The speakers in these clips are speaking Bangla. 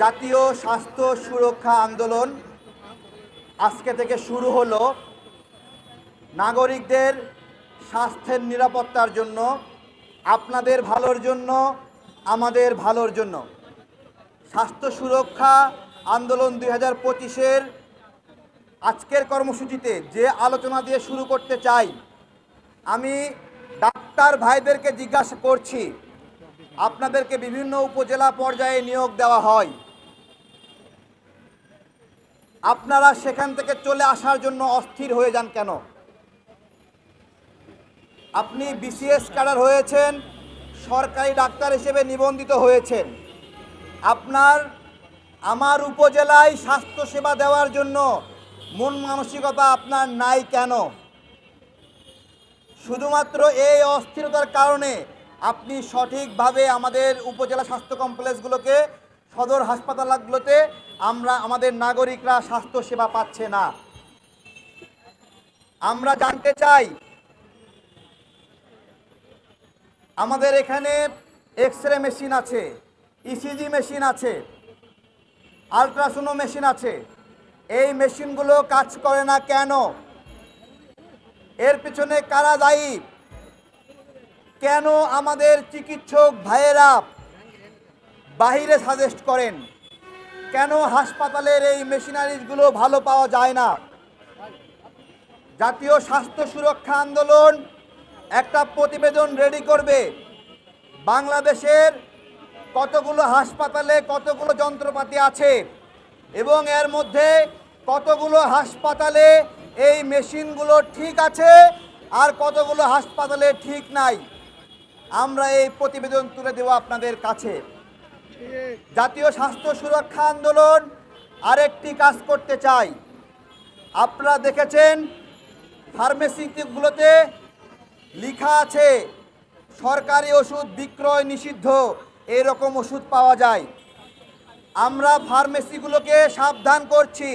জাতীয় স্বাস্থ্য সুরক্ষা আন্দোলন আজকে থেকে শুরু হলো নাগরিকদের স্বাস্থ্যের নিরাপত্তার জন্য, আপনাদের ভালোর জন্য, আমাদের ভালোর জন্য। স্বাস্থ্য সুরক্ষা আন্দোলন দুই হাজার পঁচিশের আজকের কর্মসূচিতে যে আলোচনা দিয়ে শুরু করতে চাই, আমি ডাক্তার ভাইদেরকে জিজ্ঞাসা করছি আপনাদেরকে বিভিন্ন উপজেলা পর্যায়ে নিয়োগ দেওয়া হয়। আপনারা সেখান থেকে চলে আসার জন্য অস্থির হয়ে যান কেন? আপনি বিসিএস ক্যাডার হয়েছেন, সরকারি ডাক্তার হিসেবে নিবন্ধিত হয়েছেন। আপনার, আমার উপজেলায় স্বাস্থ্যসেবা দেওয়ার জন্য মন মানসিকতা আপনার নাই কেন? শুধুমাত্র এই অস্থিরতার কারণে আপনি সঠিকভাবে আমাদের উপজেলা স্বাস্থ্য কমপ্লেক্সগুলোকে সদর হাসপাতালগুলোতে আমরা আমাদের নাগরিকরা স্বাস্থ্য সেবা পাচ্ছে না। আমরা জানতে চাই, আমাদের এখানে এক্স রে মেশিন আছে ইসিজি মেশিন আছে আলট্রাসোনো মেশিন আছে, এই মেশিনগুলো কাজ করে না কেন? এর পিছনে কারা দায়ী? কেন আমাদের চিকিৎসক ভাইয়েরা বাহিরে সাজেস্ট করেন? কেন হাসপাতালের এই মেশিনারিজগুলো ভালো পাওয়া যায় না? জাতীয় স্বাস্থ্য সুরক্ষা আন্দোলন একটা প্রতিবেদন রেডি করবে। বাংলাদেশের কতগুলো হাসপাতালে কতগুলো যন্ত্রপাতি আছে? এবং এর মধ্যে কতগুলো হাসপাতালে এই মেশিনগুলো ঠিক আছে আর কতগুলো হাসপাতালে ঠিক নাই? আমরা এই প্রতিবেদন তুলে দেব আপনাদের কাছে। জাতীয় স্বাস্থ্য সুরক্ষা আন্দোলন আরেকটি কাজ করতে চাই। আপনারা দেখেছেন, ফার্মেসিগুলোতে লেখা আছে, সরকারি ওষুধ বিক্রয় নিষিদ্ধ, এরকম ওষুধ পাওয়া যায়। আমরা ফার্মেসিগুলোকে সাবধান করছি।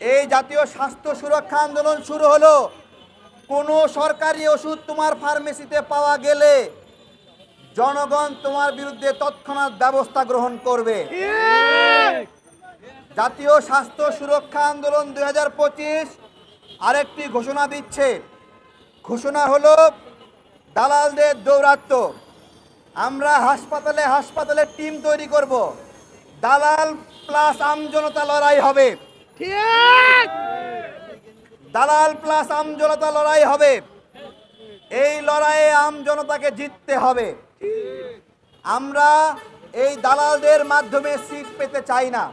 এই জাতীয় স্বাস্থ্য সুরক্ষা আন্দোলন শুরু হলো কোনো সরকারি ওষুধ তোমার ফার্মেসিতে পাওয়া গেলে জনগণ তোমার বিরুদ্ধে তৎক্ষণাৎ ব্যবস্থা গ্রহণ করবে। জাতীয় স্বাস্থ্য সুরক্ষা আন্দোলন দুই হাজার পঁচিশ আরেকটি ঘোষণা দিচ্ছে। ঘোষণা হলো, দালালদের দৌরাত্ম আমরা হাসপাতালে হাসপাতালে টিম তৈরি করব। দালাল প্লাস আমজনতা লড়াই হবে। দালাল প্লাস আমজনতা লড়াই হবে। এই লড়াইয়ে আমজনতাকে জিততে হবে। আমরা এই দালালদের মাধ্যমে সিট পেতে চাই না।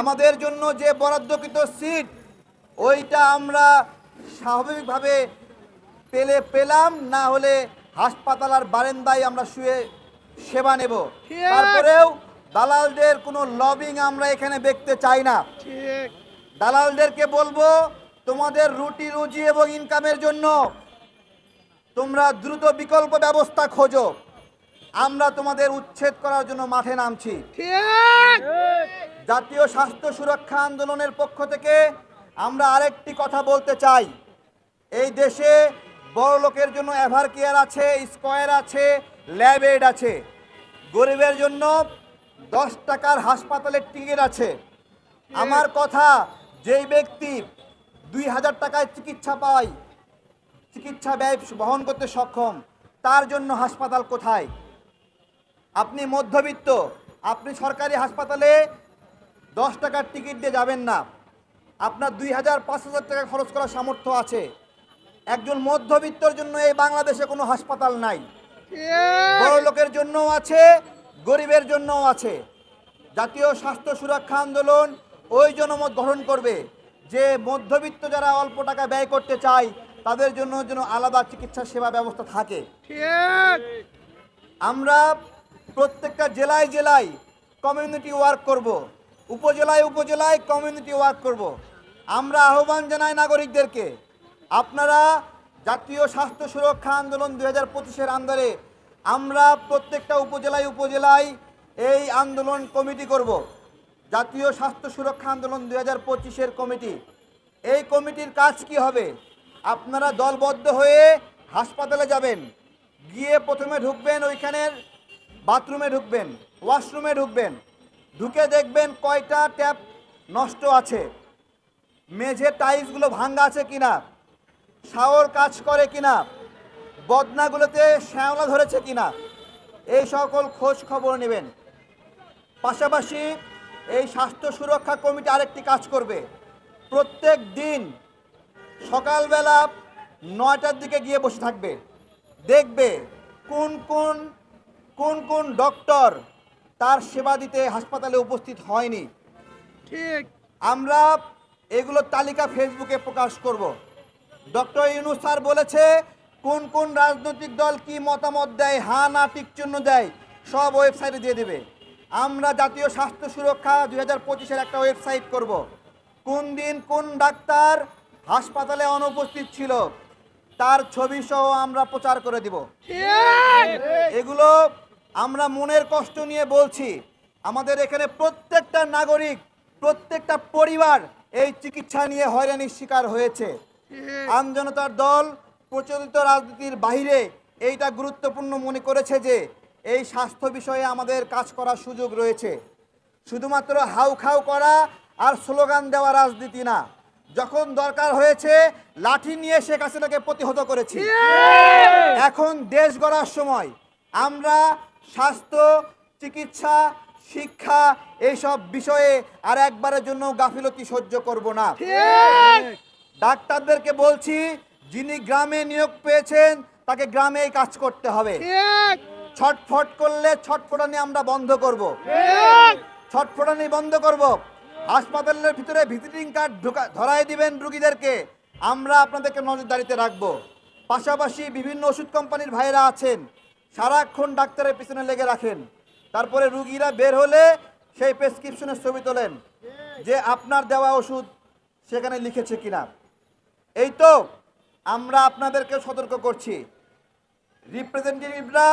আমাদের জন্য যে বরাদ্দকৃত সিট ওইটা আমরা স্বাভাবিকভাবে পেলে পেলাম না হলে হাসপাতাল আর বারেন্দায় আমরা শুয়ে সেবা নেব। তারপরেও দালালদের কোনো লবিং আমরা এখানে দেখতে চাই না। দালালদেরকে বলব তোমাদের রুটি রুজি এবং ইনকামের জন্য তোমরা দ্রুত বিকল্প ব্যবস্থা খোঁজো। আমরা তোমাদের উচ্ছেদ করার জন্য মাঠে নামছি। ঠিক। জাতীয় স্বাস্থ্য সুরক্ষা আন্দোলনের পক্ষ থেকে আমরা আরেকটি কথা বলতে চাই। এই দেশে বড় লোকের জন্য এভার কেয়ার আছে স্কোয়ার আছে ল্যাব এড আছে। গরিবের জন্য দশ টাকার হাসপাতালের টিকিট আছে। আমার কথা যেই ব্যক্তি দুই হাজার টাকায় চিকিৎসা পায় চিকিৎসা ব্যয় বহন করতে সক্ষম। তার জন্য হাসপাতাল কোথায়? আপনি মধ্যবিত্ত আপনি সরকারি হাসপাতালে দশ টাকার টিকিট দিয়ে যাবেন না। আপনার দুই হাজার পাঁচ হাজার টাকা খরচ করার সামর্থ্য আছে। একজন মধ্যবিত্তর জন্য এই বাংলাদেশে কোনো হাসপাতাল নাই। বড় লোকের জন্যও আছে গরিবের জন্যও আছে। জাতীয় স্বাস্থ্য সুরক্ষা আন্দোলন ওই জনমত গঠন করবে। যে মধ্যবিত্ত যারা অল্প টাকা ব্যয় করতে চায়, তাদের জন্য যেন আলাদা চিকিৎসা সেবা ব্যবস্থা থাকে আমরা প্রত্যেকটা জেলায় জেলায় কমিউনিটি ওয়ার্ক করব। উপজেলায় উপজেলায় কমিউনিটি ওয়ার্ক করব। আমরা আহ্বান জানাই নাগরিকদেরকে, আপনারা জাতীয় স্বাস্থ্য সুরক্ষা আন্দোলন দু হাজার পঁচিশের আন্দারে আমরা প্রত্যেকটা উপজেলায় উপজেলায় এই আন্দোলন কমিটি করব। জাতীয় স্বাস্থ্য সুরক্ষা আন্দোলন দুই হাজার পঁচিশের কমিটি। এই কমিটির কাজ কি হবে? আপনারা দলবদ্ধ হয়ে হাসপাতালে যাবেন। গিয়ে প্রথমে ঢুকবেন ওইখানের বাথরুমে ঢুকবেন, ওয়াশরুমে ঢুকবেন। ঢুকে দেখবেন কয়টা ট্যাপ নষ্ট আছে। মেঝে টাইলসগুলো ভাঙ্গা আছে কিনা? শাওর কাজ করে কিনা? বদনাগুলোতে শ্যাওলা ধরেছে কিনা? এই সকল খোঁজ খবর নেবেন। পাশাপাশি এই স্বাস্থ্য সুরক্ষা কমিটি আরেকটি কাজ করবে। প্রত্যেক দিন সকালবেলা নয়টার দিকে গিয়ে বসে থাকবে। দেখবে কোন কোন কোন কোন ডক্টর তার সেবা দিতে হাসপাতালে উপস্থিত হয়নি। ঠিক। আমরা এগুলোর তালিকা ফেসবুকে প্রকাশ করব। ডক্টর ইউনুস স্যার বলেছে কোন কোন রাজনৈতিক দল কি মতামত দেয় হা না টিক চিহ্ন দেয় সব ওয়েবসাইটে দিয়ে দেবে। আমরা জাতীয় স্বাস্থ্য সুরক্ষা দুই হাজার পঁচিশের একটা ওয়েবসাইট করব। কোন দিন কোন ডাক্তার হাসপাতালে অনুপস্থিত ছিল, তার ছবি সহ আমরা প্রচার করে দিব। এগুলো আমরা মনের কষ্ট নিয়ে বলছি। আমাদের এখানে প্রত্যেকটা নাগরিক, প্রত্যেকটা পরিবার এই চিকিৎসা নিয়ে হয়রানির শিকার হয়েছে। আমজনতার দল প্রচলিত রাজনীতির বাইরে এইটা গুরুত্বপূর্ণ মনে করেছে যে এই স্বাস্থ্য বিষয়ে আমাদের কাজ করার সুযোগ রয়েছে। শুধুমাত্র হাউ খাউ করা আর স্লোগান দেওয়া রাজনীতি না। যখন দরকার হয়েছে, লাঠি নিয়ে শেখ হাসিনাকে প্রতিহত করেছি। এখন দেশ গড়ার সময়। আমরা স্বাস্থ্য, চিকিৎসা, শিক্ষা এইসব বিষয়ে আর একবারের জন্য গাফিলতি সহ্য করব না। ডাক্তারদেরকে বলছি, যিনি গ্রামে নিয়োগ পেয়েছেন, তাকে গ্রামেই কাজ করতে হবে। ছটফট করলে ছটফটানি আমরা বন্ধ করব। ঠিক। ছটফটানি বন্ধ করব। হাসপাতালের ভিতরে ভিজিটিং কার্ড ঢোকা ধরাই দিবেন রুগীদেরকে। আমরা আপনাদেরকে নজরদারিতে রাখব। পাশাপাশি বিভিন্ন ওষুধ কোম্পানির ভাইরা আছেন। সারাক্ষণ ডাক্তারের পিছনে লেগে রাখেন। তারপরে রুগীরা বের হলে সেই প্রেসক্রিপশনের ছবি তোলেন যে আপনার দেওয়া ওষুধ সেখানে লিখেছে কিনা। এই তো আমরা আপনাদেরকে সতর্ক করছি। রিপ্রেজেন্টেটিভরা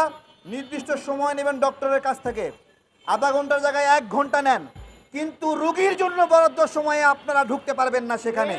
নির্দিষ্ট সময় নেবেন ডক্টরের কাছ থেকে। আধা ঘণ্টার জায়গায় এক ঘণ্টা নেন। কিন্তু রুগীর জন্য বরাদ্দ সময়ে আপনারা ঢুকতে পারবেন না সেখানে।